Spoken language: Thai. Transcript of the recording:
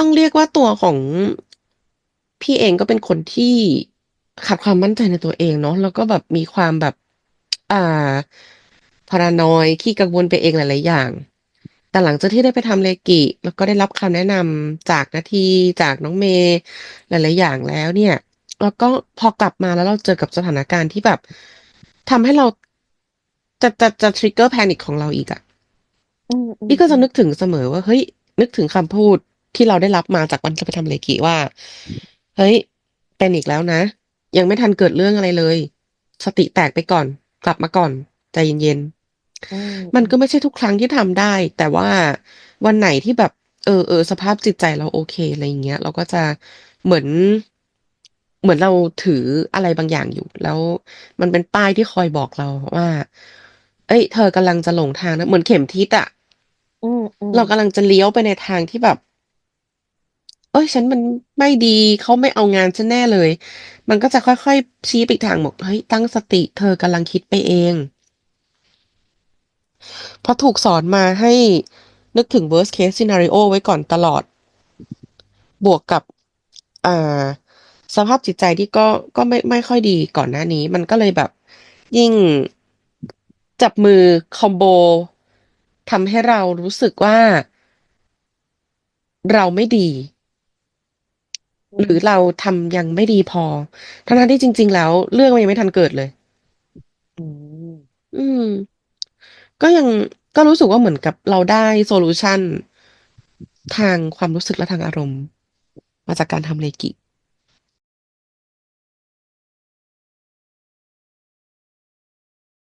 ต้องเรียกว่าตัวของพี่เองก็เป็นคนที่ขาดความมั่นใจในตัวเองเนาะแล้วก็แบบมีความแบบ อ่า paranoid ขี้กังวลไปเองหลายๆอย่าง แต่หลังจากที่ได้ไปทำเรกิ แล้วก็ได้รับคำแนะนำจากนาทีจากน้องเมย์หลายๆอย่างแล้วเนี่ยแล้วก็พอกลับมาแล้วเราเจอกับสถานการณ์ที่แบบทำให้เราจะจะจะ trigger panic ของเราอีกอะอืมพี่ก็จะนึกๆๆถึงเสมอว่าเฮ้ยนึกถึงคำพูด ที่เราได้รับมาจากวันที่ไปทำเรกิว่า เฮ้ย เป็นอีกแล้วนะ ยังไม่ทันเกิดเรื่องอะไรเลย สติแตกไปก่อน กลับมาก่อน ใจเย็นอืมๆมันก็ไม่ใช่ทุกครั้งที่ทำได้ แต่ว่าวันไหนที่แบบ เออๆสภาพจิตใจเราโอเคอะไรอย่างเงี้ย เราก็จะเหมือน เหมือนเราถืออะไรบางอย่างอยู่ แล้วมันเป็นป้ายที่คอยบอกเราว่าเฮ้ย เธอกำลังจะหลงทางนะ เหมือนเข็มทิศอะอืมเราๆกำลังจะเลี้ยวไปในทางที่แบบ เฮ้ยฉันมันไม่ดีเขาไม่เอางานฉันแน่เลย มันก็จะค่อยๆชี้ไปอีกทางบอกเฮ้ยตั้งสติเธอกำลังคิดไปเองเพราะถูกสอนมาให้นึกถึง worst case scenario ไว้ก่อนตลอด บวกกับอ่าสภาพจิตใจที่ก็ก็ไม่ไม่ค่อยดีก่อนหน้านี้ มันก็เลยแบบ ยิ่งจับมือคอมโบทำให้เรารู้สึกว่า เราไม่ดี หรือมเราทำยังไม่ดีพอ ทั้งๆที่จริง ๆ แล้ว เรื่องมันยังไม่ทันเกิดเลย อืม อืม ก็ยังก็รู้สึกว่าเหมือนกับเราได้โซลูชันทางความรู้สึกและทางอารมณ์ มาจากการทำเรกิ